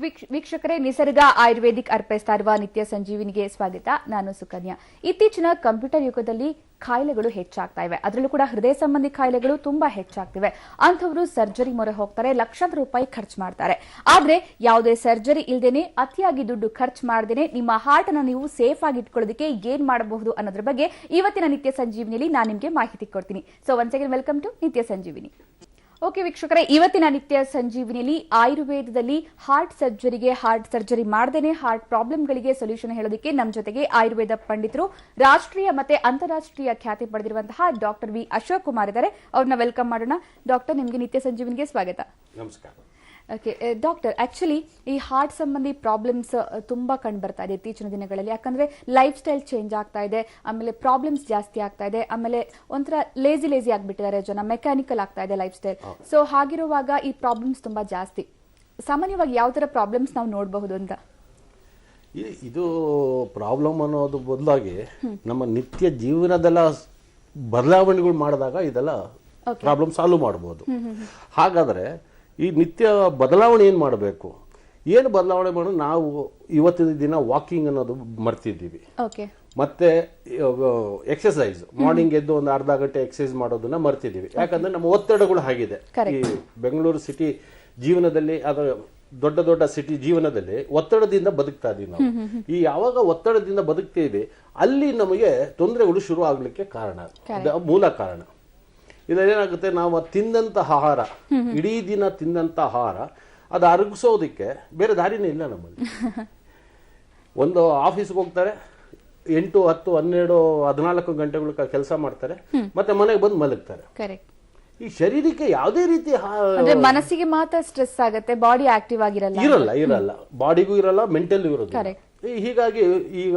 ವೀಕ್ಷ- ವೀಕ್ಷಕರೇ, ನಿಸರ್ಗ ಆಯುರ್ವೇದಿಕ್ ಅರ್ಪಿಸ್ತಾ ಇರುವ ನಿತ್ಯ ಸಂಜೀವಿನಿಗೆ ಸ್ವಾಗತ. ನಾನು ಸುಕನ್ಯಾ. ಇತ್ತೀಚಿನ ಕಂಪ್ಯೂಟರ್ ಯುಗದಲ್ಲಿ ಕಾಯಿಲೆಗಳು ಹೆಚ್ಚಾಗ್ತಾ ಇವೆ. ಅದರಲ್ಲೂ ಕೂಡ ಹೃದಯ ಸಂಬಂಧಿ ಕಾಯಿಲೆಗಳು ತುಂಬಾ ಹೆಚ್ಚಾಗ್ತಿವೆ. ಅಂಥವರು ಸರ್ಜರಿ ಮೊರೆ ಹೋಗ್ತಾರೆ, ಲಕ್ಷಾಂತರ ರೂಪಾಯಿ ಖರ್ಚು ಮಾಡ್ತಾರೆ. ಆದ್ರೆ ಯಾವುದೇ ಸರ್ಜರಿ ಇಲ್ದೇನೆ ಅತಿಯಾಗಿ ದುಡ್ಡು ಖರ್ಚು ಮಾಡದೇನೆ ನಿಮ್ಮ ಹಾರ್ಟ್ ಅನ್ನ ನೀವು ಸೇಫ್ ಆಗಿ ಇಟ್ಕೊಳ್ಳೋದಕ್ಕೆ ಏನ್ ಮಾಡಬಹುದು ಅನ್ನೋದ್ರ ಬಗ್ಗೆ ಇವತ್ತಿನ ನಿತ್ಯ ಸಂಜೀವಿನಿಯಲ್ಲಿ ನಾನು ನಿಮಗೆ ಮಾಹಿತಿ ಕೊಡ್ತೀನಿ. So once again welcome to Nitya Sanjeevini. Okay ವೀಕ್ಷಕರೇ, ಇವತ್ತಿನ ನಿತ್ಯ ಸಂಜೀವಿನಿಯಲ್ಲಿ ಆಯುರ್ವೇದದಲ್ಲಿ ಹಾರ್ಟ್ ಸರ್ಜರಿಗೆ ಹಾರ್ಟ್ ಸರ್ಜರಿ ಮಾಡದೇನೆ ಹಾರ್ಟ್ ಪ್ರಾಬ್ಲಮ್ಗಳಿಗೆ ಸೊಲ್ಯೂಷನ್ ಹೇಳೋದಕ್ಕೆ ನಮ್ಮ ಜೊತೆಗೆ ಆಯುರ್ವೇದ ಪಂಡಿತರು, ರಾಷ್ಟ್ರೀಯ ಮತ್ತೆ ಅಂತಾರಾಷ್ಟ್ರೀಯ ಖ್ಯಾತಿ ಪಡೆದಿರುವಂತಹ ಡಾಕ್ಟರ್ ವಿ ಅಶೋಕ್ ಕುಮಾರ್ ಇದ್ದಾರೆ. ಅವ್ರನ್ನ ವೆಲ್ಕಮ್ ಮಾಡೋಣ. ಡಾಕ್ಟರ್ ನಿಮಗೆ ನಿತ್ಯ ಸಂಜೀವಿನಿಗೆ ಸ್ವಾಗತ. ನಮಸ್ಕಾರ. ಓಕೆ ಡಾಕ್ಟರ್ ಆಕ್ಚುಲಿ ಈ ಹಾರ್ಟ್ ಸಂಬಂಧಿ ಪ್ರಾಬ್ಲಮ್ಸ್ ತುಂಬಾ ಕಂಡು ಬರ್ತಾ ಇದೆ ಇತ್ತೀಚಿನ ದಿನಗಳಲ್ಲಿ. ಯಾಕಂದ್ರೆ ಲೈಫ್ ಸ್ಟೈಲ್ ಚೇಂಜ್ ಆಗ್ತಾ ಇದೆ ಆಮೇಲೆ ಪ್ರಾಬ್ಲಮ್ಸ್ ಜಾಸ್ತಿ ಆಗ್ತಾ ಇದೆ ಆಮೇಲೆ ಒಂಥರ ಲೇಜಿ ಲೇಜಿ ಆಗಿಬಿಟ್ಟಿದ್ದಾರೆ ಜನ ಮೆಕ್ಯಾನಿಕಲ್ ಆಗ್ತಾ ಇದೆ ಲೈಫ್ ಸ್ಟೈಲ್ ಸೊ ಹಾಗಿರುವಾಗ ಈ ಪ್ರಾಬ್ಲಮ್ಸ್ ತುಂಬಾ ಜಾಸ್ತಿ. ಸಾಮಾನ್ಯವಾಗಿ ಯಾವ ತರ ಪ್ರಾಬ್ಲಮ್ಸ್ ನಾವು ನೋಡಬಹುದು ಅಂತ? ಇದು ಪ್ರಾಬ್ಲಮ್ ಅನ್ನೋದು ಬದಲಾಗಿ ನಮ್ಮ ನಿತ್ಯ ಜೀವನದೆಲ್ಲ ಬದಲಾವಣೆಗಳು ಮಾಡಿದಾಗ ಇದೆಲ್ಲ ಪ್ರಾಬ್ಲಮ್ ಸಾಲ್ವ್ ಮಾಡ್ಬೋದು. ಹಾಗಾದ್ರೆ ಈ ನಿತ್ಯ ಬದಲಾವಣೆ ಏನು ಮಾಡಬೇಕು? ಏನು ಬದಲಾವಣೆ ಮಾಡೋದು ನಾವು ಇವತ್ತಿನ ದಿನ ವಾಕಿಂಗ್ ಅನ್ನೋದು ಮರ್ತಿದ್ದೀವಿ. ಮತ್ತೆ ಎಕ್ಸಸೈಸ್ ಮಾರ್ನಿಂಗ್ ಎದ್ದು ಒಂದು ಅರ್ಧ ಗಂಟೆ ಎಕ್ಸಸೈಸ್ ಮಾಡೋದನ್ನ ಮರ್ತಿದ್ದೀವಿ. ಯಾಕಂದ್ರೆ ನಮ್ಮ ಒತ್ತಡಗಳು ಆಗಿದೆ ಈ ಬೆಂಗಳೂರು ಸಿಟಿ ಜೀವನದಲ್ಲಿ ಅದರ ದೊಡ್ಡ ದೊಡ್ಡ ಸಿಟಿ ಜೀವನದಲ್ಲಿ ಒತ್ತಡದಿಂದ ಬದುಕ್ತಾ ಇದೀವಿ ನಾವು. ಈ ಯಾವಾಗ ಒತ್ತಡದಿಂದ ಬದುಕ್ತೀವಿ ಅಲ್ಲಿ ನಮಗೆ ತೊಂದರೆಗಳು ಶುರು ಆಗ್ಲಿಕ್ಕೆ ಕಾರಣ ಮೂಲ ಕಾರಣ. ಇದೇನಾಗುತ್ತೆ? ನಾವು ತಿಂದಂಥ ಆಹಾರ ಇಡೀ ದಿನ ತಿಂದಂಥ ಆಹಾರ ಅದು ಅರಗಿಸೋದಕ್ಕೆ ಬೇರೆ ದಾರಿನೇ ಇಲ್ಲ ನಮ್ಮಲ್ಲಿ. ಒಂದು ಆಫೀಸ್ಗೆ ಹೋಗ್ತಾರೆ ಎಂಟು ಹತ್ತು ಹನ್ನೆರಡು ಹದಿನಾಲ್ಕು ಗಂಟೆಗಳ ಕೆಲಸ ಮಾಡ್ತಾರೆ ಮತ್ತೆ ಮನೆಗೆ ಬಂದು ಮಲಗ್ತಾರೆ. ಈ ಶರೀರಕ್ಕೆ ಯಾವುದೇ ರೀತಿ ಮನಸ್ಸಿಗೆ ಮಾತ್ರ ಸ್ಟ್ರೆಸ್ ಆಗುತ್ತೆ ಬಾಡಿ ಆಕ್ಟಿವ್ ಆಗಿರಲ್ಲ. ಇರಲ್ಲ ಇರಲ್ಲ. ಬಾಡಿಗೂ ಇರಲ್ಲ ಮೆಂಟಲ್ ಇರೋದು. ಹೀಗಾಗಿ ಈಗ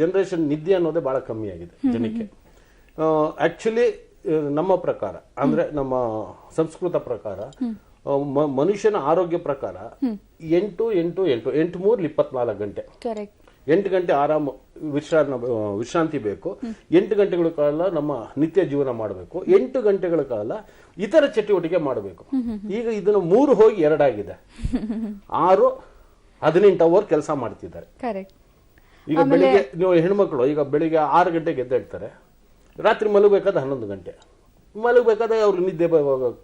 ಜನರೇಷನ್ ನಿದ್ದೆ ಅನ್ನೋದೇ ಬಹಳ ಕಮ್ಮಿ ಆಗಿದೆ ಜನಕ್ಕೆ. ಆಕ್ಚುಲಿ ನಮ್ಮ ಪ್ರಕಾರ ಅಂದ್ರೆ ನಮ್ಮ ಸಂಸ್ಕೃತ ಪ್ರಕಾರ ಮನುಷ್ಯನ ಆರೋಗ್ಯ ಪ್ರಕಾರ ಎಂಟು ಎಂಟು ಎಂಟು ಎಂಟು ಮೂರ್ ಇಪ್ಪತ್ನಾಲ್ಕು ಗಂಟೆ. ಎಂಟು ಗಂಟೆ ಆರಾಮ ವಿಶ್ರಾಂತಿ ವಿಶ್ರಾಂತಿ ಬೇಕು. ಎಂಟು ಗಂಟೆಗಳ ಕಾಲ ನಮ್ಮ ನಿತ್ಯ ಜೀವನ ಮಾಡಬೇಕು. ಎಂಟು ಗಂಟೆಗಳ ಕಾಲ ಇತರ ಚಟುವಟಿಕೆ ಮಾಡಬೇಕು. ಈಗ ಇದನ್ನು ಮೂರು ಹೋಗಿ ಎರಡಾಗಿದೆ. ಆರು ಹದಿನೆಂಟು ಅವರ್ ಕೆಲಸ ಮಾಡ್ತಿದ್ದಾರೆ. ಈಗ ಬೆಳಿಗ್ಗೆ ನೀವು ಹೆಣ್ಮಕ್ಳು ಈಗ ಬೆಳಿಗ್ಗೆ ಆರು ಗಂಟೆಗೆ ಎದ್ದೇಳ್ತಾರೆ. ರಾತ್ರಿ ಮಲಗಬೇಕಾದ ಹನ್ನೊಂದು ಗಂಟೆ. ಮಲಗಬೇಕಾದ್ರೆ ಅವ್ರಿಗೆ ನಿದ್ದೆ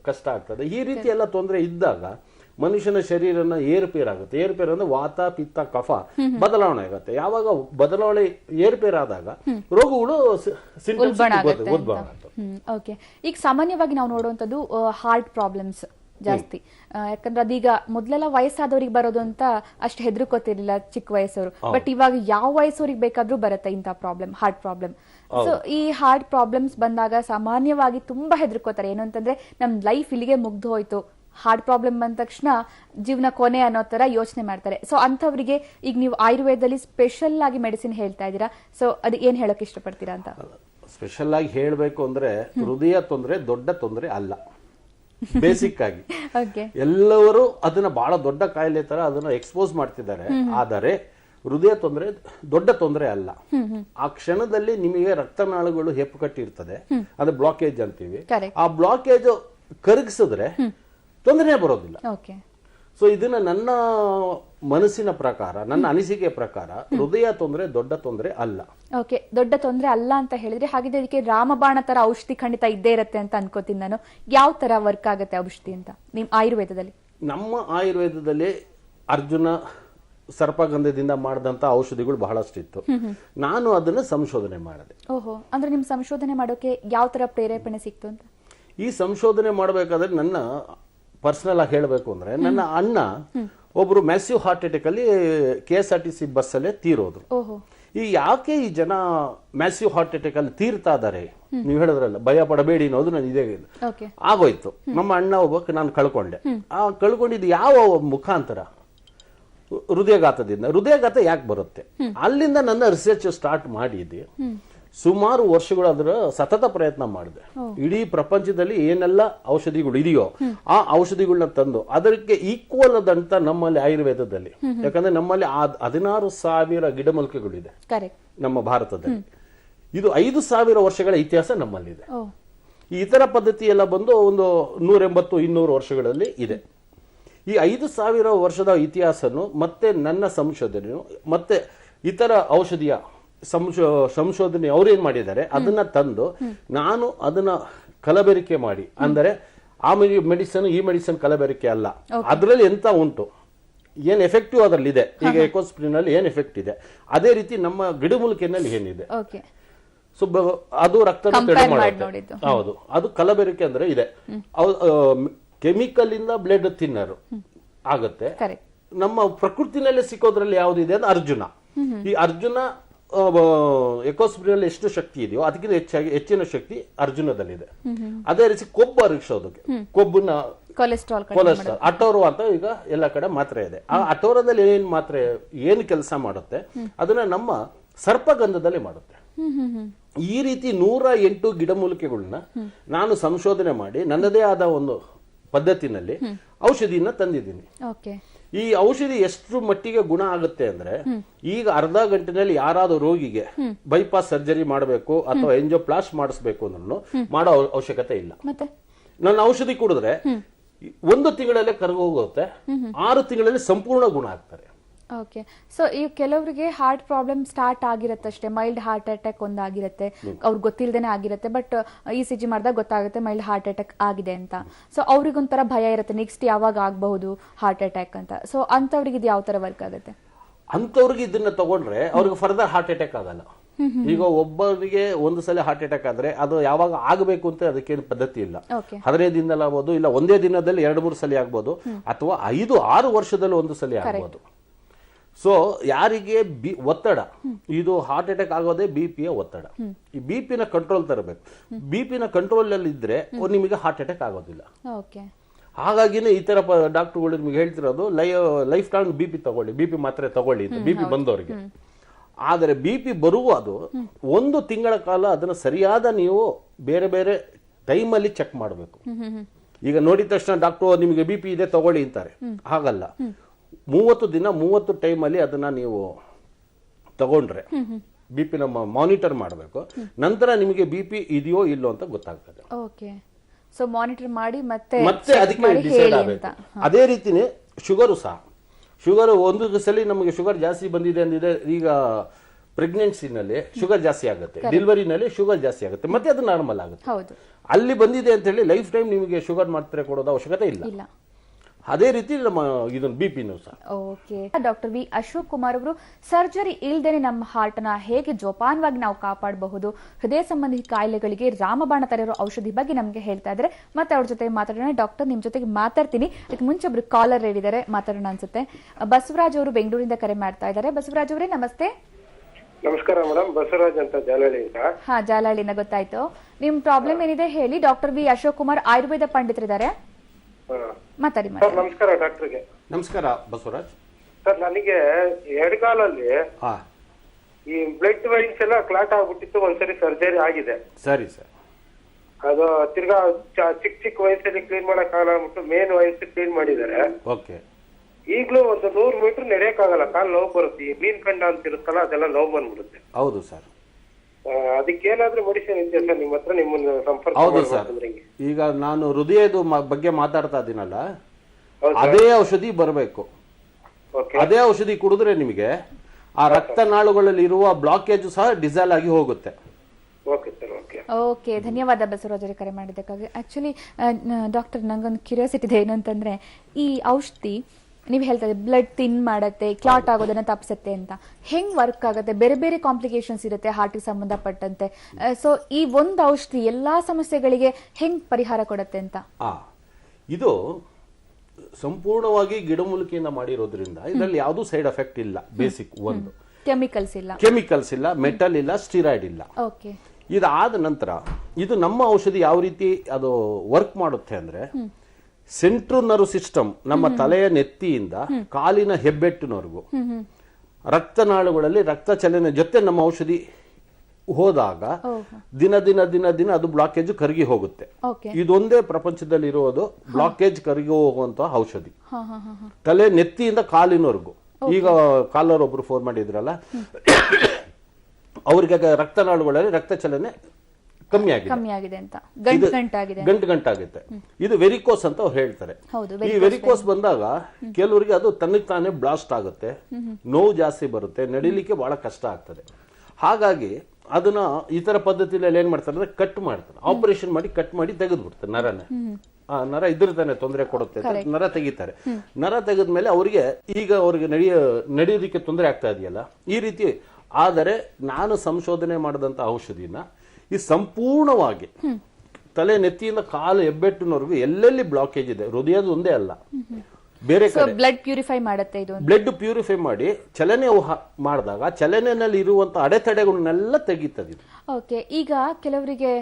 ಕಷ್ಟ ಆಗ್ತದೆ. ಈ ರೀತಿ ಎಲ್ಲ ತೊಂದರೆ ಇದ್ದಾಗ ಮನುಷ್ಯನ ಶರೀರನ ಏರುಪೇರ್ ಆಗುತ್ತೆ. ಏರುಪೇರ್ ಅಂದ್ರೆ ವಾತ ಪಿತ್ತ ಕಫ ಬದಲಾವಣೆ ಆಗುತ್ತೆ. ಯಾವಾಗ ಬದಲಾವಣೆ ಏರುಪೇರ್ ಆದಾಗ ರೋಗಗಳು ಉದ್ಭವ ಓಕೆ ಈಗ ಸಾಮಾನ್ಯವಾಗಿ ನಾವು ನೋಡುವಂತದ್ದು ಹಾರ್ಟ್ ಪ್ರಾಬ್ಲಮ್ಸ್ ಜಾಸ್ತಿ. ಯಾಕಂದ್ರೆ ಅದೀಗ ಮೊದ್ಲೆಲ್ಲ ವಯಸ್ಸಾದವ್ರಿಗೆ ಬರೋದು ಅಂತ ಅಷ್ಟು ಹೆದರ್ಕೋತಿರ್ಲಿಲ್ಲ ಚಿಕ್ಕ ವಯಸ್ಸವರು. ಬಟ್ ಇವಾಗ ಯಾವ ವಯಸ್ಸವ್ರಿಗೆ ಬೇಕಾದ್ರೂ ಬರುತ್ತೆ ಇಂಥ ಪ್ರಾಬ್ಲಮ್ ಹಾರ್ಟ್ ಪ್ರಾಬ್ಲಮ್ ಸೊ ಈ ಹಾರ್ಟ್ ಪ್ರಾಬ್ಲಮ್ಸ್ ಬಂದಾಗ ಸಾಮಾನ್ಯವಾಗಿ ತುಂಬಾ ಹೆದರ್ಕೋತಾರೆ. ಏನು ಅಂತಂದ್ರೆ ನಮ್ ಲೈಫ್ ಇಲ್ಲಿಗೆ ಮುಗ್ದು ಹೋಯ್ತು. ಹಾರ್ಟ್ ಪ್ರಾಬ್ಲಮ್ ಬಂದ ತಕ್ಷಣ ಜೀವನ ಕೊನೆ ಅನ್ನೋ ತರ ಯೋಚನೆ ಮಾಡ್ತಾರೆ. ಸೊ ಅಂಥವ್ರಿಗೆ ಈಗ ನೀವು ಆಯುರ್ವೇದದಲ್ಲಿ ಸ್ಪೆಷಲ್ ಆಗಿ ಮೆಡಿಸಿನ್ ಹೇಳ್ತಾ ಇದ್ದೀರಾ. ಸೊ ಅದು ಏನ್ ಹೇಳಕ್ ಇಷ್ಟಪಡ್ತೀರಾ ಅಂತ? ಸ್ಪೆಷಲ್ ಆಗಿ ಹೇಳಬೇಕು ಅಂದ್ರೆ ಹೃದಯ ತೊಂದರೆ ದೊಡ್ಡ ತೊಂದರೆ ಅಲ್ಲ. ಬೇಸಿಕ್ ಆಗಿ. ಎಲ್ಲವರು ಅದನ್ನ ಬಹಳ ದೊಡ್ಡ ಕಾಯಿಲೆ ತರ ಅದನ್ನ ಎಕ್ಸ್ಪೋಸ್ ಮಾಡ್ತಿದ್ದಾರೆ. ಆದರೆ ಹೃದಯ ತೊಂದರೆ ದೊಡ್ಡ ತೊಂದರೆ ಅಲ್ಲ. ಆ ಕ್ಷಣದಲ್ಲಿ ನಿಮಗೆ ರಕ್ತನಾಳಗಳು ಹೆಪ್ಪುಕಟ್ಟಿರ್ತದೆ ಅದು ಬ್ಲಾಕೇಜ್ ಅಂತೀವಿ. ಆ ಬ್ಲಾಕೇಜ್ ಕರಗಿಸಿದ್ರೆ ತೊಂದರೆ ಬರೋದಿಲ್ಲ. ಸೊ ಇದನ್ನ ನನ್ನ ಮನಸ್ಸಿನ ಪ್ರಕಾರ ನನ್ನ ಅನಿಸಿಕೆ ಪ್ರಕಾರ ಹೃದಯ ತೊಂದರೆ ದೊಡ್ಡ ತೊಂದರೆ ಅಲ್ಲ. ಓಕೆ ದೊಡ್ಡ ತೊಂದರೆ ಅಲ್ಲ ಅಂತ ಹೇಳಿದ್ರೆ ಹಾಗಿದ್ರೆ ಇದಕ್ಕೆ ರಾಮಬಾಣ ತರ ಔಷಧಿ ಖಂಡಿತ ಇದ್ದೇ ಇರುತ್ತೆ ಅಂತ ಅನ್ಕೋತೀನಿ ನಾನು. ಯಾವ ತರ ವರ್ಕ್ ಆಗುತ್ತೆ ಔಷಧಿ ಅಂತ ನಿಮ್ ಆಯುರ್ವೇದದಲ್ಲಿ? ನಮ್ಮ ಆಯುರ್ವೇದದಲ್ಲಿ ಅರ್ಜುನ ಸರ್ಪಗಂಧದಿಂದ ಮಾಡಿದಂತ ಔಷಧಿಗಳು ಬಹಳಷ್ಟಿತ್ತು ನಾನು ಅದನ್ನ ಸಂಶೋಧನೆ ಮಾಡಿದೆ. ಓಹೋ ಅಂದ್ರೆ ನಿಮ್ ಸಂಶೋಧನೆ ಮಾಡೋಕೆ ಯಾವ ತರ ಪ್ರೇರೇಪಣೆ ಸಿಕ್ತು ಅಂತ? ಈ ಸಂಶೋಧನೆ ಮಾಡಬೇಕಾದ್ರೆ ನನ್ನ ಪರ್ಸನಲ್ ಆಗಿ ಹೇಳಬೇಕು ಅಂದ್ರೆ ನನ್ನ ಅಣ್ಣ ಒಬ್ರು ಮ್ಯಾಸಿವ್ ಹಾರ್ಟ್ ಅಟ್ಯಾಕ್ ಅಲ್ಲಿ K S R T C bus ಅಲ್ಲೇ ತೀರೋದು ಓಹೋ. ಈ ಯಾಕೆ ಈ ಜನ ಮ್ಯಾಸಿವ್ ಹಾರ್ಟ್ ಅಟ್ಯಾಕ್ ಅಲ್ಲಿ ತೀರ್ತಾ ಇದಾರೆ? ನೀವು ಹೇಳಿದ್ರಲ್ಲ ಭಯ ಪಡಬೇಡಿ ಅನ್ನೋದು ನಾನು ಇದೇ ಆಗೋಯ್ತು. ನಮ್ಮ ಅಣ್ಣ ಒಬ್ಬ ನಾನು ಕಳ್ಕೊಂಡೆ. ಆ ಕಳ್ಕೊಂಡಿದ್ದು ಯಾವ ಮುಖಾಂತರ? ಹೃದಯಘಾತದಿಂದ. ಹೃದಯಘಾತ ಯಾಕೆ ಬರುತ್ತೆ? ಅಲ್ಲಿಂದ ನನ್ನ ರಿಸರ್ಚ್ ಸ್ಟಾರ್ಟ್ ಮಾಡಿದ್ದೆ ಸುಮಾರು ವರ್ಷಗಳು ಅದರ ಸತತ ಪ್ರಯತ್ನ ಮಾಡಿದೆ. ಇಡೀ ಪ್ರಪಂಚದಲ್ಲಿ ಏನೆಲ್ಲ ಔಷಧಿಗಳು ಇದೆಯೋ ಆ ಔಷಧಿಗಳನ್ನ ತಂದು ಅದಕ್ಕೆ ಈಕ್ವಲ್ ಆದಂತ ನಮ್ಮಲ್ಲಿ ಆಯುರ್ವೇದದಲ್ಲಿ. ಯಾಕಂದ್ರೆ ನಮ್ಮಲ್ಲಿ ಹದಿನಾರು ಸಾವಿರ ಗಿಡಮೂಲಿಕೆಗಳಿದೆ ನಮ್ಮ ಭಾರತದಲ್ಲಿ. ಇದು ಐದು ಸಾವಿರ ವರ್ಷಗಳ ಇತಿಹಾಸ ನಮ್ಮಲ್ಲಿದೆ. ಈ ಇತರ ಪದ್ಧತಿ ಎಲ್ಲ ಬಂದು ಒಂದು ನೂರ ಎಂಬತ್ತು ಇನ್ನೂರು ವರ್ಷಗಳಲ್ಲಿ ಇದೆ. ಈ ಐದು ಸಾವಿರ ವರ್ಷದ ಇತಿಹಾಸನು ಮತ್ತೆ ನನ್ನ ಸಂಶೋಧನೆ ಮತ್ತೆ ಇತರ ಔಷಧಿಯ ಸಂಶೋ ಸಂಶೋಧನೆ ಅವ್ರೇನ್ ಮಾಡಿದ್ದಾರೆ ಅದನ್ನ ತಂದು ನಾನು ಅದನ್ನ ಕಲಬೆರಿಕೆ ಮಾಡಿ. ಅಂದರೆ ಆ ಮೆಡಿಸನ್ ಈ ಮೆಡಿಸನ್ ಕಲಬೆರಿಕೆ ಅಲ್ಲ. ಅದರಲ್ಲಿ ಎಂತ ಉಂಟು? ಏನ್ ಎಫೆಕ್ಟಿವ್ ಅದರಲ್ಲಿ ಇದೆ ಈಗ ಎಕೋಸ್ಪ್ರಿನ್ ಅಲ್ಲಿ ಏನ್ ಎಫೆಕ್ಟ್ ಇದೆ? ಅದೇ ರೀತಿ ನಮ್ಮ ಗಿಡಮೂಲಿಕೆನಲ್ಲಿ ಏನಿದೆ? ಸೊ ಅದು ರಕ್ತ. ಹೌದು. ಅದು ಕಲಬೆರಿಕೆ ಅಂದ್ರೆ ಇದೆ. ಕೆಮಿಕಲ್ ಇಂದ ಬ್ಲಡ್ ಥಿನ್ನರ್ ಆಗುತ್ತೆ. ನಮ್ಮ ಪ್ರಕೃತಿನಲ್ಲಿ ಸಿಕ್ಕೋದ್ರಲ್ಲಿ ಯಾವ್ದಿದೆ ಅಂದ್ರೆ ಅರ್ಜುನ. ಈ ಅರ್ಜುನ ಎಕೋಸ್ಪ್ರಿನಲ್ಲಿ ಎಷ್ಟು ಶಕ್ತಿ ಇದೆಯೋ ಅದಕ್ಕಿಂತ ಹೆಚ್ಚಾಗಿ ಹೆಚ್ಚಿನ ಶಕ್ತಿ ಅರ್ಜುನದಲ್ಲಿದೆ. ಅದೇ ರೀತಿ ಕೊಬ್ಬು ಅರಗಿಸೋದಕ್ಕೆ ಕೊಬ್ಬನ್ನ ಕೊಲೆಸ್ಟ್ರಾಲ್ ಕೊಲೆಸ್ಟ್ರಾಲ್ ಅಟೋರೋ ಅಂತ ಈಗ ಎಲ್ಲ ಕಡೆ ಮಾತ್ರೆ ಇದೆ. ಆ ಅಟೋರದಲ್ಲಿ ಏನ್ ಮಾತ್ರೆ ಏನ್ ಕೆಲಸ ಮಾಡುತ್ತೆ ಅದನ್ನ ನಮ್ಮ ಸರ್ಪಗಂಧದಲ್ಲಿ ಮಾಡುತ್ತೆ. ಈ ರೀತಿ ನೂರ ಎಂಟು ಗಿಡಮೂಲಿಕೆಗಳನ್ನ ನಾನು ಸಂಶೋಧನೆ ಮಾಡಿ ನನ್ನದೇ ಆದ ಒಂದು ಪದ್ಧತಿನಲ್ಲಿ ಔಷಧಿಯನ್ನ ತಂದಿದ್ದೀನಿ. ಈ ಔಷಧಿ ಎಷ್ಟು ಮಟ್ಟಿಗೆ ಗುಣ ಆಗುತ್ತೆ ಅಂದ್ರೆ ಈಗ ಅರ್ಧ ಗಂಟೆನಲ್ಲಿ ಯಾರಾದ್ರೂ ರೋಗಿಗೆ ಬೈಪಾಸ್ ಸರ್ಜರಿ ಮಾಡಬೇಕು ಅಥವಾ ಎಂಜೋಪ್ಲಾಸ್ಟ್ ಮಾಡಿಸ್ಬೇಕು ಅಂದ್ರೂ ಮಾಡೋ ಅವ- ಅವಶ್ಯಕತೆ ಇಲ್ಲ. ನನ್ನ ಔಷಧಿ ಕುಡಿದ್ರೆ ಒಂದು ತಿಂಗಳಲ್ಲೇ ಕರಗೋಗುತ್ತೆ. ಆರು ತಿಂಗಳಲ್ಲಿ ಸಂಪೂರ್ಣ ಗುಣ ಆಗ್ತಾರೆ. ಓಕೆ ಸೊ ಈ ಕೆಲವರಿಗೆ ಹಾರ್ಟ್ ಪ್ರಾಬ್ಲಮ್ ಸ್ಟಾರ್ಟ್ ಆಗಿರತ್ತಷ್ಟೇ. ಮೈಲ್ಡ್ ಹಾರ್ಟ್ ಅಟ್ಯಾಕ್ ಒಂದಾಗಿರುತ್ತೆ. ಅವ್ರಿಗೆ ಗೊತ್ತಿಲ್ಲದೇನೆ ಆಗಿರುತ್ತೆ. ಬಟ್ ಇ ಸಿ ಜಿ ಮಾಡಿದಾಗ ಗೊತ್ತಾಗುತ್ತೆ ಮೈಲ್ಡ್ ಹಾರ್ಟ್ ಅಟ್ಯಾಕ್ ಆಗಿದೆ ಅಂತ. ಸೊ ಅವ್ರಿಗೊಂಥರ ಭಯ ಇರುತ್ತೆ. ನೆಕ್ಸ್ಟ್ ಯಾವಾಗ ಆಗಬಹುದು ಹಾರ್ಟ್ ಅಟ್ಯಾಕ್ ಅಂತ. ಸೊ ಅಂಥವ್ರಿಗೆ ಇದು ಯಾವ ತರ ವರ್ಕ್ ಆಗುತ್ತೆ? ಅಂಥವ್ರಿಗೆ ಇದನ್ನ ತಗೊಂಡ್ರೆ ಅವ್ರಿಗೆ ಫರ್ದರ್ ಹಾರ್ಟ್ ಅಟ್ಯಾಕ್ ಆಗಲ್ಲ. ಈಗ ಒಬ್ಬರಿಗೆ ಒಂದು ಸಲ ಹಾರ್ಟ್ ಅಟ್ಯಾಕ್ ಆದ್ರೆ ಅದು ಯಾವಾಗ ಆಗಬೇಕು ಅಂತ ಅದಕ್ಕೇನು ಪದ್ಧತಿ ಇಲ್ಲ. ಹದಿನೈದು ದಿನದಲ್ಲಿ ಆಗ್ಬೋದು ಇಲ್ಲ ಒಂದೇ ದಿನದಲ್ಲಿ ಎರಡು ಮೂರು ಸಲ ಆಗ್ಬೋದು ಅಥವಾ ಐದು ಆರು ವರ್ಷದಲ್ಲಿ ಒಂದು ಸಲ ಆಗ್ಬೋದು. ಸೊ ಯಾರಿಗೆ ಬಿ ಒತ್ತಡ ಇದು ಹಾರ್ಟ್ ಅಟ್ಯಾಕ್ ಆಗೋದೇ ಬಿ ಪಿಯ ಒತ್ತಡ. ಈ ಬಿ ಪಿನ ಕಂಟ್ರೋಲ್ ತರಬೇಕು. ಬಿ ಪಿನ ಕಂಟ್ರೋಲ್ ಅಲ್ಲಿ ಇದ್ರೆ ನಿಮಗೆ ಹಾರ್ಟ್ ಅಟ್ಯಾಕ್ ಆಗೋದಿಲ್ಲ. ಹಾಗಾಗಿನೇ ಈ ತರ ಡಾಕ್ಟರ್ಗಳು ನಿಮಗೆ ಹೇಳ್ತಿರೋದು ಲೈ ಲೈಫ್ ಟಾಂಗ್ ಬಿ ಪಿ ತಗೊಳ್ಳಿ ಬಿ ಪಿ ಮಾತ್ರೆ ತಗೊಳ್ಳಿ ಬಿ ಪಿ ಬಂದವರಿಗೆ. ಆದರೆ ಬಿ ಪಿ ಬರುವ ಅದು ಒಂದು ತಿಂಗಳ ಕಾಲ ಅದನ್ನ ಸರಿಯಾದ ನೀವು ಬೇರೆ ಬೇರೆ ಟೈಮಲ್ಲಿ ಚೆಕ್ ಮಾಡಬೇಕು. ಈಗ ನೋಡಿದ ತಕ್ಷಣ ಡಾಕ್ಟರ್ ನಿಮಗೆ ಬಿ ಪಿ ಇದೆ ತಗೊಳ್ಳಿ ಅಂತಾರೆ. ಹಾಗಲ್ಲ. ಮೂವತ್ತು ದಿನ ಮೂವತ್ತು ಟೈಮಲ್ಲಿ ಅದನ್ನ ನೀವು ತಗೊಂಡ್ರೆ ಬಿ ಪಿನ ಮಾನಿಟರ್ ಮಾಡಬೇಕು. ನಂತರ ನಿಮಗೆ ಬಿ ಪಿ ಇದೆಯೋ ಇಲ್ಲೋ ಅಂತ ಗೊತ್ತಾಗ್ತದೆ. ಓಕೆ ಸೊ ಮಾನಿಟರ್ ಮಾಡಿ ಮತ್ತೆ ಮತ್ತೆ ಅದಕ್ಕೆ ಡಿಸೈಡ್ ಆಗಬೇಕು. ಅದೇ ರೀತಿನೇ ಶುಗರು ಸಹ. ಶುಗರ್ ಒಂದು ಸಲ ನಮಗೆ ಶುಗರ್ ಜಾಸ್ತಿ ಬಂದಿದೆ ಅಂದಿದೆ ಈಗ ಪ್ರೆಗ್ನೆನ್ಸಿನಲ್ಲಿ ಶುಗರ್ ಜಾಸ್ತಿ ಆಗುತ್ತೆ. ಡೆಲಿವರಿನಲ್ಲಿ ಶುಗರ್ ಜಾಸ್ತಿ ಆಗುತ್ತೆ. ಮತ್ತೆ ಅದು ನಾರ್ಮಲ್ ಆಗುತ್ತೆ. ಅಲ್ಲಿ ಬಂದಿದೆ ಅಂತ ಹೇಳಿ ಲೈಫ್ ಟೈಮ್ ನಿಮಗೆ ಶುಗರ್ ಮಾತ್ರೆ ಕೊಡೋದು ಅವಶ್ಯಕತೆ ಇಲ್ಲ. ಅದೇ ರೀತಿ ನಮ್ಮ ಇದನ್ನು ಬಿ ಪಿನೂ ಸಹ. Okay doctor V Ashok Kumar ಅವರು ಸರ್ಜರಿ ಇಲ್ದೇನೆ ನಮ್ಮ ಹಾರ್ಟ್ನ ಹೇಗೆ ಜೋಪಾನವಾಗಿ ನಾವು ಕಾಪಾಡಬಹುದು? ಹೃದಯ ಸಂಬಂಧಿ ಕಾಯಿಲೆಗಳಿಗೆ ರಾಮಬಾಣ ತರಿರೋ ಔಷಧಿ ಬಗ್ಗೆ ನಮಗೆ ಹೇಳ್ತಾ ಇದ್ದಾರೆ. ಮತ್ತೆ ಅವ್ರ ಜೊತೆ ಮಾತಾಡೋಣ. ಡಾಕ್ಟರ್ ನಿಮ್ ಜೊತೆಗೆ ಮಾತಾಡ್ತೀನಿ. ಅದಕ್ಕೆ ಮುಂಚೆ ಒಬ್ರು ಕಾಲರ್ ಹೇಳಿದ್ದಾರೆ. ಮಾತಾಡೋಣ ಅನ್ಸುತ್ತೆ. ಬಸವರಾಜ್ ಅವರು ಬೆಂಗಳೂರಿಂದ ಕರೆ ಮಾಡ್ತಾ ಇದ್ದಾರೆ. ಬಸವರಾಜ್ ಅವರೇ ನಮಸ್ತೆ. ನಮಸ್ಕಾರ ಮೇಡಮ್. ಬಸವರಾಜ್ ಅಂತ ಜಾಲಹಳ್ಳಿಯಿಂದ. ಹಾ ಜಾಲಹಳ್ಳಿಯಿಂದ ಗೊತ್ತಾಯ್ತು. ನಿಮ್ ಪ್ರಾಬ್ಲಮ್ ಏನಿದೆ ಹೇಳಿ. ಡಾಕ್ಟರ್ ವಿ ಅಶೋಕ್ ಕುಮಾರ್ ಆಯುರ್ವೇದ ಪಂಡಿತರಿದ್ದಾರೆ. ಮಾತಾಡಿ ಸರ್ ನಮಸ್ಕಾರ ಡಾಕ್ಟರ್ಗೆ. ನಮಸ್ಕಾರ ಬಸವರಾಜ್. ಸರ್ ನನಗೆ ಎಡಗಾಲಲ್ಲಿ ಈ ಬ್ಲಡ್ ವೈನ್ಸ್ ಎಲ್ಲ ಕ್ಲಾಟ್ ಆಗ್ಬಿಟ್ಟಿತ್ತು ಒಂದ್ಸರಿ ಸರ್ಜರಿ ಆಗಿದೆ. ಸರಿ ಸರ್. ಅದು ತಿರ್ಗಾ ಚಿಕ್ಕ ಚಿಕ್ಕ ವಯಸ್ಸಲ್ಲಿ ಕ್ಲೀನ್ ಮಾಡಕ್ ಆಗಲ್ಲ ಅಂದ್ಬಿಟ್ಟು ಮೇನ್ ವಯಸ್ಸು ಕ್ಲೀನ್ ಮಾಡಿದ್ದಾರೆ. ಓಕೆ. ಈಗ್ಲೂ ಒಂದು ನೂರು ಮೀಟರ್ ನಡೆಯಕ್ಕಾಗಲ್ಲ ಕಾಲು ನೋವು ಬರುತ್ತೆ ಈ ಮೀನ್ ಕಂಡ ಅಂತ ಇರುತ್ತಲ್ಲ ಅದೆಲ್ಲ ನೋವು ಬಂದ್ಬಿಡುತ್ತೆ. ಹೌದು ಸರ್. ಅದಕ್ಕೇನಾದ್ರೂ ಮೆಡಿಸಿನ್ ಇದೆಯಾ ಸರ್? ನಿಮ್ಮ ಹತ್ರ ನಿಮ್ಮನ್ನ ಸಂಪರ್ಕ ಹೌದು ಸರ್. ಈಗ ನಾನು ಹೃದಯದ ಮ- ಬಗ್ಗೆ ಮಾತಾಡ್ತಾ ಇದ್ದೀನಲ್ಲ ಅದೇ ಔಷಧಿ ಬರಬೇಕು. ಓಕೆ. ಅದೇ ಔಷಧಿ ಕುಡಿದ್ರೆ ನಿಮಗೆ ಆ ರಕ್ತನಾಳುಗಳಲ್ಲಿ ಇರುವ ಬ್ಲಾಕೇಜ್ ಸಹ ಡಿಸೈಲ್ ಆಗಿ ಹೋಗುತ್ತೆ. Okay sir okay. ಓಕೆ ಧನ್ಯವಾದ ಬಸವರಾಜ್ ಅವರೇ ಕರೆ ಮಾಡಿದ್ದಕ್ಕಾಗಿ. ಆಕ್ಚುಲಿ ಡಾಕ್ಟರ್ ನಂಗೊಂದು ಕ್ಯೂರಿಯಾಸಿಟಿ ಇದೆ ಏನಂತಂದ್ರೆ ಈ ಔಷಧಿ ನೀವು ಹೇಳ್ತಾ ಬ್ಲಡ್ ತಿನ್ ಮಾಡತ್ತೆ ಕ್ಲಾಟ್ ಆಗೋದನ್ನ ತಪ್ಪಿಸುತ್ತೆ ಅಂತ. ಹೆಂಗ್ ವರ್ಕ್ ಆಗುತ್ತೆ? ಬೇರೆ ಬೇರೆ ಕಾಂಪ್ಲಿಕೇಶನ್ಸ್ ಇರುತ್ತೆ ಹಾರ್ಟಿಗೆ ಸಂಬಂಧಪಟ್ಟಂತೆ. ಸೊ ಈ ಒಂದು ಔಷಧಿ ಎಲ್ಲಾ ಸಮಸ್ಯೆಗಳಿಗೆ ಹೆಂಗ್ ಪರಿಹಾರ ಕೊಡುತ್ತೆ ಅಂತ? ಆ ಇದು ಸಂಪೂರ್ಣವಾಗಿ ಗಿಡಮೂಲಿಕೆಯಿಂದ ಮಾಡಿರೋದ್ರಿಂದ ಇದರಲ್ಲಿ ಯಾವುದೂ ಸೈಡ್ ಎಫೆಕ್ಟ್ ಇಲ್ಲ ಬೇಸಿಕ್ ಒಂದು. ಕೆಮಿಕಲ್ಸ್ ಇಲ್ಲ. ಕೆಮಿಕಲ್ಸ್ ಇಲ್ಲ ಮೆಟಲ್ ಇಲ್ಲ ಸ್ಟಿರಾಯ್ಡ್ ಇಲ್ಲ. ಓಕೆ ಇದಾದ ನಂತರ ಇದು ನಮ್ಮ ಔಷಧಿ ಯಾವ ರೀತಿ ಅದು ವರ್ಕ್ ಮಾಡುತ್ತೆ ಅಂದ್ರೆ ಸೆಂಟ್ರಲ್ ನರ್ವ್ ಸಿಸ್ಟಮ್ ನಮ್ಮ ತಲೆಯ ನೆತ್ತಿಯಿಂದ ಕಾಲಿನ ಹೆಬ್ಬೆಟ್ಟಿನವರೆಗೂ. ರಕ್ತನಾಳುಗಳಲ್ಲಿ ರಕ್ತ ಚಲನೆ ಜೊತೆ ನಮ್ಮ ಔಷಧಿ ಹೋದಾಗ ದಿನ ದಿನ ದಿನ ದಿನ ಅದು ಬ್ಲಾಕೇಜ್ ಕರಗಿ ಹೋಗುತ್ತೆ. ಇದೊಂದೇ ಪ್ರಪಂಚದಲ್ಲಿ ಇರುವುದು ಬ್ಲಾಕೇಜ್ ಕರಗಿ ಹೋಗುವಂತಹ ಔಷಧಿ. ತಲೆ ನೆತ್ತಿಯಿಂದ ಕಾಲಿನವರೆಗೂ. ಈಗ ಕಾಲರ್ ಒಬ್ರು ಫೋನ್ ಮಾಡಿದ್ರಲ್ಲ ಅವರಿಗೆ ರಕ್ತನಾಳುಗಳಲ್ಲಿ ರಕ್ತ ಚಲನೆ ಕಮ್ಮಿ ಆಗಿದೆ ಕಮ್ಮಿ ಆಗಿದೆ ಅಂತ. ಗಂಟು ಗಂಟಾಗಿದೆ. ಗಂಟು ಗಂಟಾಗುತ್ತೆ. ಇದು ವೆರಿಕೋಸ್ ಅಂತ ಅವ್ರು ಹೇಳ್ತಾರೆ. ಈ ವೆರಿಕೋಸ್ ಬಂದಾಗ ಕೆಲವರಿಗೆ ಅದು ತನ್ನಕ್ಕೆ ತಾನೇ ಬ್ಲಾಸ್ಟ್ ಆಗುತ್ತೆ. ನೋವು ಜಾಸ್ತಿ ಬರುತ್ತೆ. ನಡಿಲಿಕ್ಕೆ ಬಹಳ ಕಷ್ಟ ಆಗ್ತದೆ. ಹಾಗಾಗಿ ಅದನ್ನ ಈ ತರ ಪದ್ಧತಿಯಲ್ಲಿ ಏನ್ ಮಾಡ್ತಾರೆ ಅಂದ್ರೆ ಕಟ್ ಮಾಡ್ತಾರೆ. ಆಪರೇಷನ್ ಮಾಡಿ ಕಟ್ ಮಾಡಿ ತೆಗೆದು ಬಿಡ್ತಾರೆ ನರನ ಆ ನರ ಇದ್ರ ತಾನೆ ತೊಂದರೆ ಕೊಡುತ್ತೆ ನರ ತೆಗಿತಾರೆ. ನರ ತೆಗೆದ್ಮೇಲೆ ಅವರಿಗೆ ಈಗ ಅವ್ರಿಗೆ ನಡೆಯ ನಡೆಯೋದಕ್ಕೆ ತೊಂದರೆ ಆಗ್ತಾ ಇದೆಯಲ್ಲ? ಈ ರೀತಿ ಆದರೆ ನಾನು ಸಂಶೋಧನೆ ಮಾಡಿದಂತ ಔಷಧಿನ ಈ ಸಂಪೂರ್ಣವಾಗಿ ತಲೆ ನೆತ್ತಿಯಿಂದ ಕಾಲು ಹೆಬ್ಬೆಟ್ಟಿನವರೆಗೂ ಎಲ್ಲೆಲ್ಲಿ ಬ್ಲಾಕೇಜ್ ಇದೆ? ಹೃದಯದ ಒಂದೇ ಅಲ್ಲ. ಬೇರೆ ಬ್ಲಡ್ ಪ್ಯೂರಿಫೈ ಮಾಡುತ್ತೆ ಇದು ಬ್ಲಡ್ ಪ್ಯೂರಿಫೈ ಮಾಡಿ ಚಲನೆ ಮಾಡಿದಾಗ ಚಲನೆಯಲ್ಲಿ ಇರುವಂತ ಅಡೆತಡೆಗಳನ್ನೆಲ್ಲ ತೆಗೀತದೆ. ಓಕೆ ಈಗ ಕೆಲವರಿಗೆ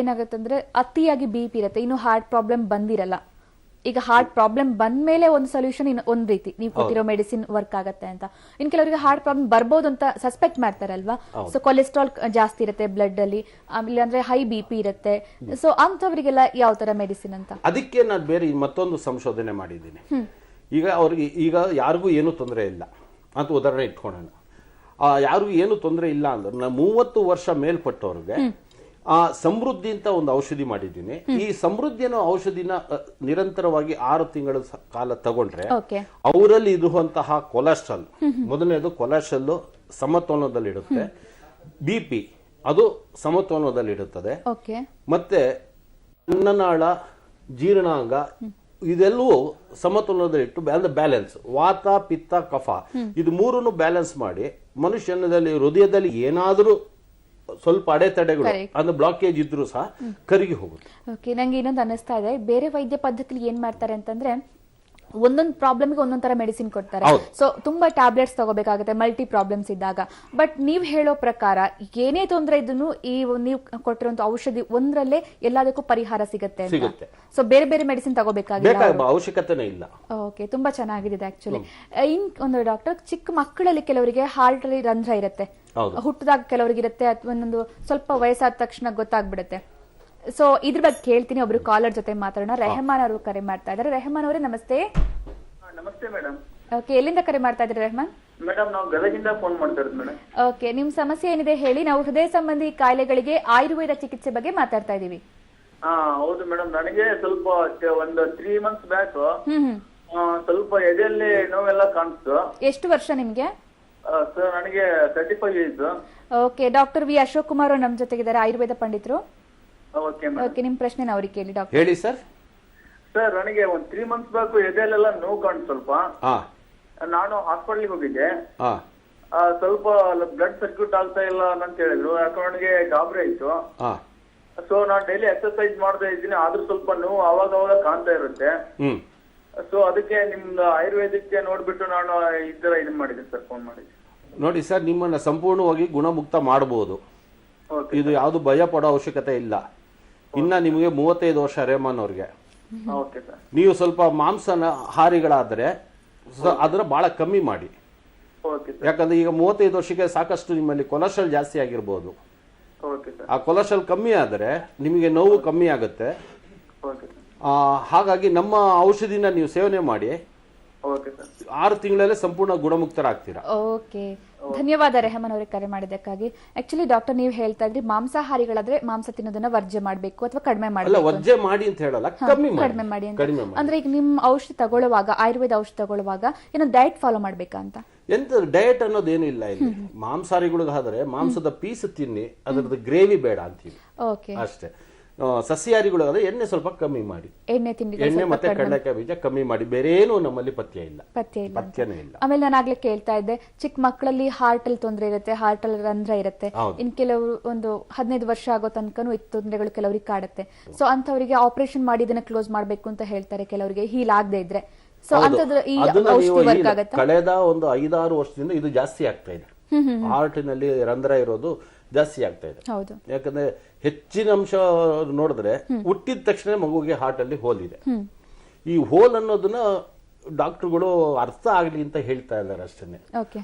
ಏನಾಗುತ್ತೆ ಅಂದ್ರೆ ಅತಿಯಾಗಿ ಬಿ ಪಿ ಇರುತ್ತೆ. ಇನ್ನು ಹಾರ್ಟ್ ಪ್ರಾಬ್ಲಮ್ ಬಂದಿರಲ್ಲ. ಈಗ ಹಾರ್ಟ್ ಪ್ರಾಬ್ಲಮ್ ಬಂದ ಮೇಲೆ ಒಂದು ಸೊಲ್ಯೂಷನ್ ಒಂದ್ ರೀತಿ. ನೀವು ಕೊಟ್ಟಿರೋ ಮೆಡಿಸಿನ್ ವರ್ಕ್ ಆಗುತ್ತೆ ಅಂತ. ಇನ್ ಕೆಲವರಿಗೆ ಹಾರ್ಟ್ ಪ್ರಾಬ್ಲಮ್ ಬರ್ಬೋದು ಅಂತ ಸಸ್ಪೆಕ್ಟ್ ಮಾಡ್ತಾರಲ್ವಾ? ಸೊ ಕೊಲೆಸ್ಟ್ರಾಲ್ ಜಾಸ್ತಿ ಇರುತ್ತೆ ಬ್ಲಡ್ ಅಲ್ಲಿ ಆಮೇಲೆ ಅಂದ್ರೆ ಹೈ ಬಿ ಪಿ ಇರುತ್ತೆ. ಸೊ ಅಂತವರಿಗೆಲ್ಲ ಯಾವ ತರ ಮೆಡಿಸಿನ್ ಅಂತ? ಅದಕ್ಕೆ ನಾನು ಬೇರೆ ಮತ್ತೊಂದು ಸಂಶೋಧನೆ ಮಾಡಿದ್ದೀನಿ. ಈಗ ಅವ್ರಿಗೆ ಈಗ ಯಾರಿಗೂ ಏನು ತೊಂದರೆ ಇಲ್ಲ. ಅಂತ ಉದಾಹರಣೆ ಇಟ್ಕೊಳ್ಳೋಣ. ಆ, ಯಾರಿಗೂ ಏನು ತೊಂದರೆ ಇಲ್ಲ ಅಂದ್ರೆ ಮೂವತ್ತು ವರ್ಷ ಮೇಲ್ಪಟ್ಟವ್ರಿಗೆ ಆ ಸಮೃದ್ಧಿ ಅಂತ ಒಂದು ಔಷಧಿ ಮಾಡಿದ್ದೀನಿ. ಈ ಸಮೃದ್ಧಿ ಅನ್ನೋ ಔಷಧಿನ ನಿರಂತರವಾಗಿ ಆರು ತಿಂಗಳ ಕಾಲ ತಗೊಂಡ್ರೆ ಅವರಲ್ಲಿ ಇರುವಂತಹ ಕೊಲೆಸ್ಟ್ರಾಲ್ ಮೊದಲನೇದು ಕೊಲೆಸ್ಟ್ರಾಲ್ ಸಮತೋಲನದಲ್ಲಿಡುತ್ತೆ ಬಿ ಪಿ ಅದು ಸಮತೋಲನದಲ್ಲಿಡುತ್ತದೆ ಇಡುತ್ತದೆ ಮತ್ತೆ ಅನ್ನನಾಳ ಜೀರ್ಣಾಂಗ ಇದೆಲ್ಲವೂ ಸಮತೋಲನದಲ್ಲಿಟ್ಟು ಅಂದ್ರೆ ಬ್ಯಾಲೆನ್ಸ್ ವಾತ ಪಿತ್ತ ಕಫ ಇದು ಮೂರನ್ನು ಬ್ಯಾಲೆನ್ಸ್ ಮಾಡಿ ಮನುಷ್ಯನದಲ್ಲಿ ಹೃದಯದಲ್ಲಿ ಏನಾದರೂ ಸ್ವಲ್ಪ ಅಡೆತಡೆಗಳು ಅಂದ್ರೆ ಬ್ಲಾಕೇಜ್ ಇದ್ರು ಸಹ ಕರಗಿ ಹೋಗುತ್ತೆ. ಓಕೆ ನಂಗೆ ಇನ್ನೊಂದು ಅನಿಸ್ತಾ ಇದೆ. ಬೇರೆ ವೈದ್ಯ ಪದ್ಧತಿಲಿ ಏನ್ ಮಾಡ್ತಾರೆ ಅಂತಂದ್ರೆ ಒಂದೊಂದು ಪ್ರಾಬ್ಲಮ್ಗೆ ಒಂದೊಂದ್ ತರ ಮೆಡಿಸಿನ್ ಕೊಡ್ತಾರೆ. ಸೊ ತುಂಬಾ ಟ್ಯಾಬ್ಲೆಟ್ಸ್ ತಗೋಬೇಕಾಗುತ್ತೆ ಮಲ್ಟಿ ಪ್ರಾಬ್ಲಮ್ಸ್ ಇದ್ದಾಗ. ಬಟ್ ನೀವ್ ಹೇಳೋ ಪ್ರಕಾರ ಏನೇ ತೊಂದರೆ ಇದನ್ನು ಈ ನೀವು ಕೊಟ್ಟಿರುವಂತ ಔಷಧಿ ಒಂದ್ರಲ್ಲೇ ಎಲ್ಲದಕ್ಕೂ ಪರಿಹಾರ ಸಿಗುತ್ತೆ ಸೊ ಬೇರೆ ಬೇರೆ ಮೆಡಿಸಿನ್ ತಗೋಬೇಕಾಗಿಲ್ಲ. ಅವಶ್ಯಕತೆನೇ ಇಲ್ಲ. ಓಕೆ ತುಂಬಾ ಚೆನ್ನಾಗಿದೆ ಆಕ್ಚುಲಿ ಇನ್ ಒಂದು ಡಾಕ್ಟರ್ ಚಿಕ್ಕ ಮಕ್ಕಳಲ್ಲಿ ಕೆಲವರಿಗೆ ಹಾರ್ಟ್ ಅಲ್ಲಿ ರಂಧ್ರ ಇರುತ್ತೆ. ಹುಟ್ಟದಾಗ ಕೆಲವರಿಗೆ ಇರುತ್ತೆ ಅಥವಾ ಒಂದೊಂದು ಸ್ವಲ್ಪ ವಯಸ್ಸಾದ ತಕ್ಷಣ ಗೊತ್ತಾಗ್ಬಿಡುತ್ತೆ. ಸೊ ಇದ್ರ ಬಗ್ಗೆ ಕೇಳ್ತೀನಿ. ಒಬ್ರು ಕಾಲರ್ ಜೊತೆ ಮಾತಾಡೋಣ. ರೆಹಮಾನ್ ಅವರು ಕರೆ ಮಾಡ್ತಾ ಇದ್ದಾರೆ. ರೆಹಮಾನ್ ಅವರೇ ನಮಸ್ತೆ. ನಮಸ್ತೆ ಮೇಡಮ್. ಓಕೆ ಎಲ್ಲಿಂದ ಕರೆ ಮಾಡ್ತಾ ಇದ್ದಾರೆ ರೆಹಮಾನ್? ಮೇಡಮ್ ನಾವು ಗದಗಿಂದ ಫೋನ್ ಮಾಡ್ತಾ ಇರೋದು ಮೇಡಮ್. ಓಕೆ ನಿಮ್ ಸಮಸ್ಯೆ ಏನಿದೆ ಹೇಳಿ. ನಾವು ಹೃದಯ ಸಂಬಂಧಿ ಕಾಯಿಲೆಗಳಿಗೆ ಆಯುರ್ವೇದ ಚಿಕಿತ್ಸೆ ಬಗ್ಗೆ ಮಾತಾಡ್ತಾ ಇದೀವಿ ಹಾ ಹೌದು ಮೇಡಮ್. ನನಗೆ ಸ್ವಲ್ಪ ಒಂದು ತ್ರೀ ಮಂತ್ಸ್ ಬ್ಯಾಕ್ ಹ್ಮ್ ಸ್ವಲ್ಪ ಎದೆಯಲ್ಲಿ ನೋವೆಲ್ಲ ಕಾಣಿಸ್ತು. ಎಷ್ಟು ವರ್ಷ ನಿಮ್ಗೆ? ಸರ್ ನನಗೆ thirty five age okay doctor V Ashok Kumar ನಮ್ಮ ನಮ್ ಜೊತೆಗಿದ್ದಾರೆ ಆಯುರ್ವೇದ ಪಂಡಿತರು. ಓಕೆ ನಿಮ್ ಪ್ರಶ್ನೆನ ಅವ್ರಿಗೆ ಕೇಳಿ ಡಾಕ್ಟರ್ ಹೇಳಿ ಸರ್ ಸರ್ ನನಗೆ ಒಂದು ತ್ರೀ ಮಂತ್ಸ್ ಬ್ಯಾಕ್ ಎದೆಯಲ್ಲೆಲ್ಲ ನೋವು ಕಾಣ್ ಸ್ವಲ್ಪ. ಹಾ. ನಾನು ಹಾಸ್ಪಿಟಲ್ಗೆ ಹೋಗಿದ್ದೆ. ಹಾ. ಆ, ಸ್ವಲ್ಪ ಬ್ಲಡ್ ಸರ್ಕ್ಯೂಟ್ ಆಗ್ತಾ ಇಲ್ಲ ಅಂತ ಹೇಳಿದ್ರು. ಯಾಕಂದ್ರೆ ನನಗೆ ಗಾಬರಿ ಆಯ್ತು. ಹಾ. ಸೊ ನಾನು ಡೈಲಿ ಎಕ್ಸರ್ಸೈಸ್ ಮಾಡ್ತಾ ಇದ್ದೀನಿ. ಆದ್ರೂ ಸ್ವಲ್ಪ ನೋವು ಅವಾಗ ಅವಾಗ ಕಾಣ್ತಾ ಇರುತ್ತೆ. ಹ್ಮ್. ಸೊ ಅದಕ್ಕೆ ನಿಮ್ದು ಆಯುರ್ವೇದಕ್ಕೆ ನೋಡ್ಬಿಟ್ಟು ನಾನು ಈ ತರ ಇದನ್ ಮಾಡಿದ್ದೆ ಸರ್ ಫೋನ್ ಮಾಡಿದ್ದೆ ನೋಡಿ ಸರ್ ನಿಮ್ಮನ್ನ ಸಂಪೂರ್ಣವಾಗಿ ಗುಣಮುಕ್ತ ಮಾಡಬಹುದು ಓಕೆ ಇದು ಯಾವುದು ಭಯ ಪಡೋ ಅವಶ್ಯಕತೆ ಇಲ್ಲ. ಇನ್ನ ನಿಮಗೆ ಮೂವತ್ತೈದು ವರ್ಷ ರೇಮನ್ ಅವ್ರಿಗೆ. ಓಕೆ ಸರ್ ನೀವು ಸ್ವಲ್ಪ ಮಾಂಸನ ಹಾರಿಗಳಾದ್ರೆ ಅದರ ಬಹಳ ಕಮ್ಮಿ ಮಾಡಿ. ಓಕೆ ಸರ್ ಯಾಕಂದ್ರೆ ಈಗ ಮೂವತ್ತೈದು ವರ್ಷಕ್ಕೆ ಸಾಕಷ್ಟು ನಿಮ್ಮಲ್ಲಿ ಕೊಲೆಸ್ಟ್ರಾಲ್ ಜಾಸ್ತಿ ಆಗಿರ್ಬೋದು. ಓಕೆ ಸರ್ ಆ ಕೊಲೆಸ್ಟ್ರಾಲ್ ಕಮ್ಮಿ ಆದರೆ ನಿಮಗೆ ನೋವು ಕಮ್ಮಿ ಆಗುತ್ತೆ. ಓಕೆ ಸರ್ ಆ, ಹಾಗಾಗಿ ನಮ್ಮ ಔಷಧಿನ ನೀವು ಸೇವನೆ ಮಾಡಿ. ಓಕೆ ಸರ್ ಆರು ತಿಂಗಳಲ್ಲೇ ಸಂಪೂರ್ಣ ಗುಣಮುಕ್ತರಾಗ್ತೀರಾ. ಓಕೆ ಧನ್ಯವಾದ ರೆಹಮಾನ್ ಅವರಿಗೆ ಕರೆ ಮಾಡಿದ್ದಕ್ಕಾಗಿ. ಆಕ್ಚುಲಿ ಡಾಕ್ಟರ್ ನೀವು ಹೇಳ್ತಾ ಇದ್ರಿ ಮಾಂಸಾಹಾರಿಗಳಾದ್ರೆ ಮಾಂಸ ತಿನ್ನೋದನ್ನ ವರ್ಜೆ ಮಾಡಬೇಕು ಅಥವಾ ಕಡಿಮೆ ಮಾಡಬೇಕು ವರ್ಜೆ ಮಾಡಿ ಅಂತ ಹೇಳಲ್ಲ ಕಡಿಮೆ ಮಾಡಿ ಅಂತ. ಅಂದ್ರೆ ಈಗ ನಿಮ್ ಔಷಧಿ ತಗೊಳ್ಳುವಾಗ ಆಯುರ್ವೇದ ಔಷಧಿ ತಗೊಳ್ಳುವಾಗ ಏನೋ ಡಯಟ್ ಫಾಲೋ ಮಾಡ್ಬೇಕಾ ಅಂತ? ಎಂತ ಡಯಟ್ ಅನ್ನೋದೇನು ಇಲ್ಲ ಇಲ್ಲಿ. ಮಾಂಸಾಹಾರಿಗಳಿಗಾದ್ರೆ ಮಾಂಸದ ಪೀಸ್ ತಿನ್ನಿ ಅದರದ್ದು ಗ್ರೇವಿ ಬೇಡ ಅಂತೀವಿ. ಓಕೆ ಅಷ್ಟೇ. ಆ, ಅಂದ್ರೆ ಎಣ್ಣೆ ಸ್ವಲ್ಪ ಕಮ್ಮಿ ಮಾಡಿ. ಎಣ್ಣೆ ತಿಂಡಿ ಎಣ್ಣೆ ಮತ್ತೆ ಕಡಲೆಕಾಯಿ ಬೀಜ ಕಮ್ಮಿ ಮಾಡಿ. ಬೇರೆ ಏನು ನಮ್ಮಲ್ಲಿ ಪಥ್ಯ ಇಲ್ಲ. ಪಥ್ಯ ಇಲ್ಲ ಪಥ್ಯನೇ ಇಲ್ಲ. ಆಮೇಲೆ ನಾನು ಆಗ್ಲೇ ಕೇಳ್ತಾ ಇದ್ದೆ ಚಿಕ್ಕ ಮಕ್ಕಳಲ್ಲಿ ಹಾರ್ಟ್ ಅಲ್ಲಿ ತೊಂದರೆ ಇರುತ್ತೆ ಹಾರ್ಟ್ ಅಲ್ಲಿ ರಂಧ್ರ ಇರುತ್ತೆ. ಇನ್ ಕೆಲವರು ಒಂದು ಹದಿನೈದು ವರ್ಷ ಆಗೋ ತನಕನೂ ಈ ತೊಂದರೆಗಳು ಕೆಲವರಿಗೆ ಕಾಡುತ್ತೆ. ಸೊ ಅಂತವರಿಗೆ ಆಪರೇಷನ್ ಮಾಡಿ ಇದನ್ನ ಕ್ಲೋಸ್ ಮಾಡಬೇಕು ಅಂತ ಹೇಳ್ತಾರೆ ಕೆಲವರಿಗೆ. ಹೀಲ್ ಆಗದೆ ಇದ್ರೆ. ಸೊ. ಅಂತದ್ರ ಈ ಕಳೆದ ಒಂದು ಐದಾರು ವರ್ಷದಿಂದ ಇದು ಜಾಸ್ತಿ ಆಗ್ತಾ ಇದೆ. ಹಾರ್ಟಿನಲ್ಲಿ ರಂಧ್ರ ಇರೋದು ಜಾಸ್ತಿ ಆಗ್ತಾ ಇದೆ. ಹೌದು. ಯಾಕಂದ್ರೆ ಹೆಚ್ಚಿನ ಅಂಶ ನೋಡಿದ್ರೆ ಹುಟ್ಟಿದ ತಕ್ಷಣ ಮಗುವಿಗೆ ಹಾರ್ಟ್ ಅಲ್ಲಿ ಹೋಲ್ ಇದೆ. ಈ ಹೋಲ್ ಅನ್ನೋದನ್ನ ಡಾಕ್ಟರ್ಗಳು ಅರ್ಥ ಆಗಲಿ ಅಂತ ಹೇಳ್ತಾ ಇದ್ದಾರೆ ಅಷ್ಟೇ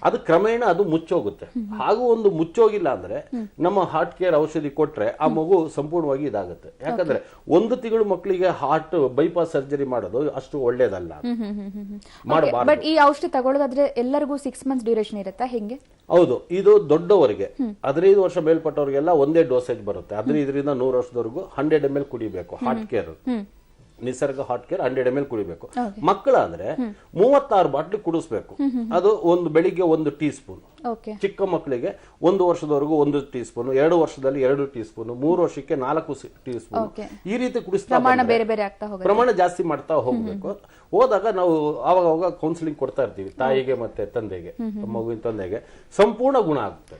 ಅದು ಕ್ರಮೇಣ ಅದು ಮುಚ್ಚೋಗುತ್ತೆ. ಹಾಗೂ ಒಂದು ಮುಚ್ಚೋಗಿಲ್ಲ ಅಂದ್ರೆ ನಮ್ಮ ಹಾರ್ಟ್ ಕೇರ್ ಔಷಧಿ ಕೊಟ್ರೆ ಆ ಮಗು ಸಂಪೂರ್ಣವಾಗಿ ಇದಾಗುತ್ತೆ. ಯಾಕಂದ್ರೆ ಒಂದು ತಿಂಗಳು ಮಕ್ಕಳಿಗೆ ಹಾರ್ಟ್ ಬೈಪಾಸ್ ಸರ್ಜರಿ ಮಾಡೋದು ಅಷ್ಟು ಒಳ್ಳೇದಲ್ಲ. ಮಾಡಬಾರ್ದು. ಬಟ್ ಈ ಔಷಧಿ ತಗೊಳ್ಳೋದಾದ್ರೆ ಎಲ್ಲರಿಗೂ ಸಿಕ್ಸ್ ಮಂತ್ಸ್ ಡ್ಯೂರೇಷನ್ ಇರುತ್ತಾ? ಹೆಂಗೆ? ಹೌದು ಇದು ದೊಡ್ಡವರಿಗೆ ಹದಿನೈದು ವರ್ಷ ಮೇಲ್ಪಟ್ಟವರಿಗೆಲ್ಲ ಒಂದೇ ಡೋಸೇಜ್ ಬರುತ್ತೆ. ಹದಿನೈದರಿಂದ ನೂರು ವರ್ಷದವರೆಗೂ ಹಂಡ್ರೆಡ್ ಎಂ ಎಲ್ ಕುಡಿಬೇಕು heart care Nisarga heart care hundred M L ಕುಡಿಬೇಕು. ಮಕ್ಕಳಾದ್ರೆ ಮೂವತ್ತಾರು ಬಾಟ್ಲಿ ಕುಡಿಸ್ಬೇಕು. ಅದು ಒಂದು ಬೆಳಿಗ್ಗೆ ಒಂದು ಟೀ ಸ್ಪೂನ್ ಚಿಕ್ಕ ಮಕ್ಕಳಿಗೆ ಒಂದು ವರ್ಷದವರೆಗೂ ಒಂದು ಟೀ ಸ್ಪೂನ್ ಎರಡು ವರ್ಷದಲ್ಲಿ ಎರಡು ಟೀ ಸ್ಪೂನ್ ಮೂರು ವರ್ಷಕ್ಕೆ ನಾಲ್ಕು ಟೀ ಸ್ಪೂನ್ ಈ ರೀತಿ ಕುಡಿಸ್ತಾ ಪ್ರಮಾಣ ಬೇರೆ ಬೇರೆ ಆಗ್ತಾ ಹೋಗುತ್ತೆ. ಪ್ರಮಾಣ ಜಾಸ್ತಿ ಮಾಡ್ತಾ ಹೋಗ್ಬೇಕು. ಹೋದಾಗ ನಾವು ಆವಾಗ ಅವಾಗ ಕೌನ್ಸಿಲಿಂಗ್ ಕೊಡ್ತಾ ಇರ್ತೀವಿ ತಾಯಿಗೆ ಮತ್ತೆ ತಂದೆಗೆ ಮಗುವಿನ ತಂದೆಗೆ. ಸಂಪೂರ್ಣ ಗುಣ ಆಗುತ್ತೆ.